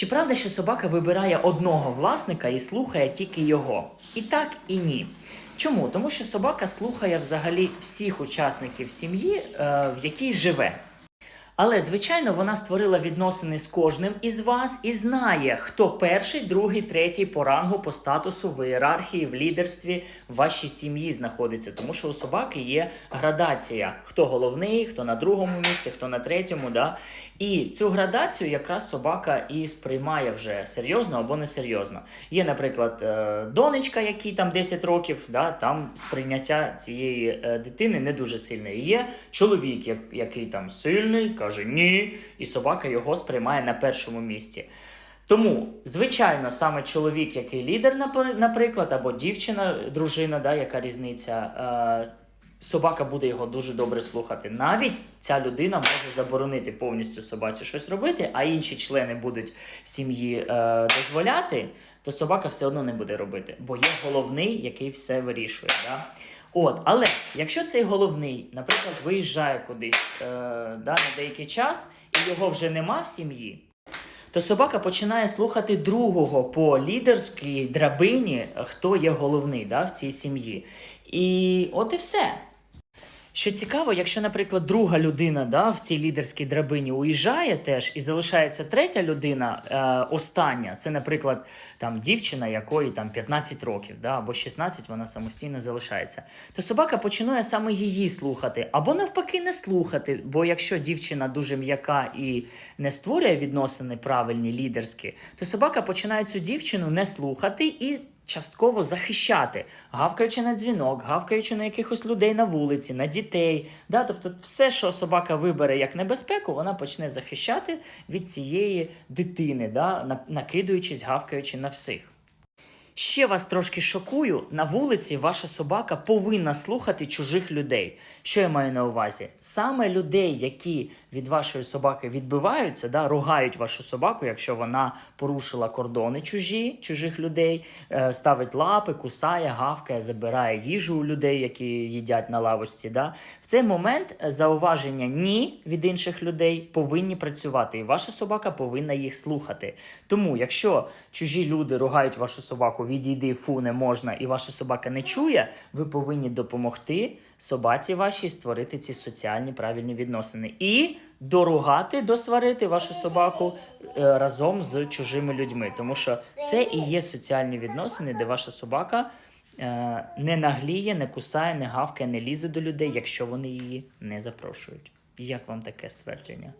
Чи правда, що собака вибирає одного власника і слухає тільки його? І так, і ні. Чому? Тому що собака слухає взагалі всіх учасників сім'ї, е, в якій живе. Але, звичайно, вона створила відносини з кожним із вас і знає, хто перший, другий, третій по рангу, по статусу, в ієрархії, в лідерстві вашій сім'ї знаходиться. Тому що у собаки є градація: хто головний, хто на другому місці, хто на третьому. Да? І цю градацію якраз собака і сприймає вже серйозно або несерйозно. Є, наприклад, е, донечка, якій там 10 років, да? там сприйняття цієї е, дитини не дуже сильне. Є чоловік, який там сильний, ні, і собака його сприймає на першому місці. Тому, звичайно, саме чоловік, який лідер, наприклад, або дівчина, дружина, да, яка різниця, е, собака буде його дуже добре слухати. Навіть ця людина може заборонити повністю собаці щось робити, а інші члени будуть сім'ї е, дозволяти, то собака все одно не буде робити, бо є головний, який все вирішує. Да? От, але якщо цей головний, наприклад, виїжджає кудись е, да, на деякий час і його вже нема в сім'ї, то собака починає слухати другого по лідерській драбині, хто є головний да, в цій сім'ї. І от і все. Що цікаво, якщо, наприклад, друга людина да, в цій лідерській драбині уїжджає теж і залишається третя людина, е, остання, це, наприклад, там дівчина, якої там 15 років, да, або 16, вона самостійно залишається, то собака починає саме її слухати, або навпаки не слухати. Бо якщо дівчина дуже м'яка і не створює відносини правильні лідерські, то собака починає цю дівчину не слухати і частково захищати, гавкаючи на дзвінок, гавкаючи на якихось людей на вулиці, на дітей. Да? Тобто, все, що собака вибере як небезпеку, вона почне захищати від цієї дитини, да? на- накидуючись, гавкаючи на всіх. Ще вас трошки шокую, на вулиці ваша собака повинна слухати чужих людей. Що я маю на увазі? Саме людей, які від вашої собаки відбиваються, да, ругають вашу собаку, якщо вона порушила кордони чужі, чужих людей, е, ставить лапи, кусає, гавкає, забирає їжу у людей, які їдять на лавочці. Да. В цей момент е, зауваження ні від інших людей повинні працювати, і ваша собака повинна їх слухати. Тому, якщо чужі люди ругають вашу собаку, відійди, фу, не можна, і ваша собака не чує, ви повинні допомогти собаці вашій створити ці соціальні правильні відносини і доругати, досварити вашу собаку е, разом з чужими людьми. Тому що це і є соціальні відносини, де ваша собака. е, Не нагліє, не кусає, не гавкає, не лізе до людей, якщо вони її не запрошують. Як вам таке ствердження?